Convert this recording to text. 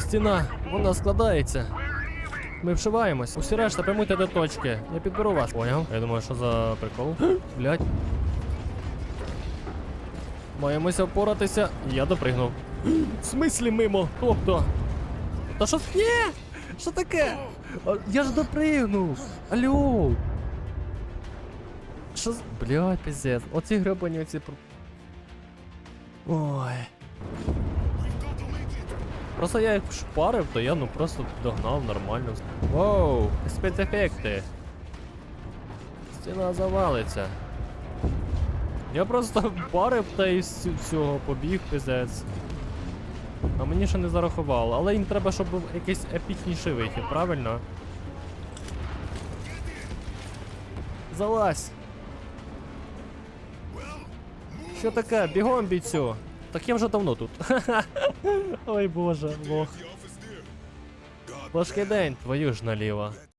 Стіна, вона складається. Ми вшиваємось. Усі решта прямуйте до точки. Я підберу вас. Поняв? Я думаю, що за прикол? Блять. Маємося впоратися. Я допригнув. В смислі мимо? Тобто. Та що є? Що таке? Я ж допригнув. Алло. Що з... Блядь, пиздец. Оці гребані оці... Ой. Просто я їх шпарив, то я ну просто догнав нормально. Воу, спецефекти. Стіна завалиться. Я просто парив та із ці- всього побіг, пиздець. А мені ще не зарахувало, але їм треба, щоб був якийсь епічніший вихід, правильно? Залазь! Що таке? Бігом бійцю! Так я вже давно тут. Ой боже, лох. Важкий день, твою ж наліво.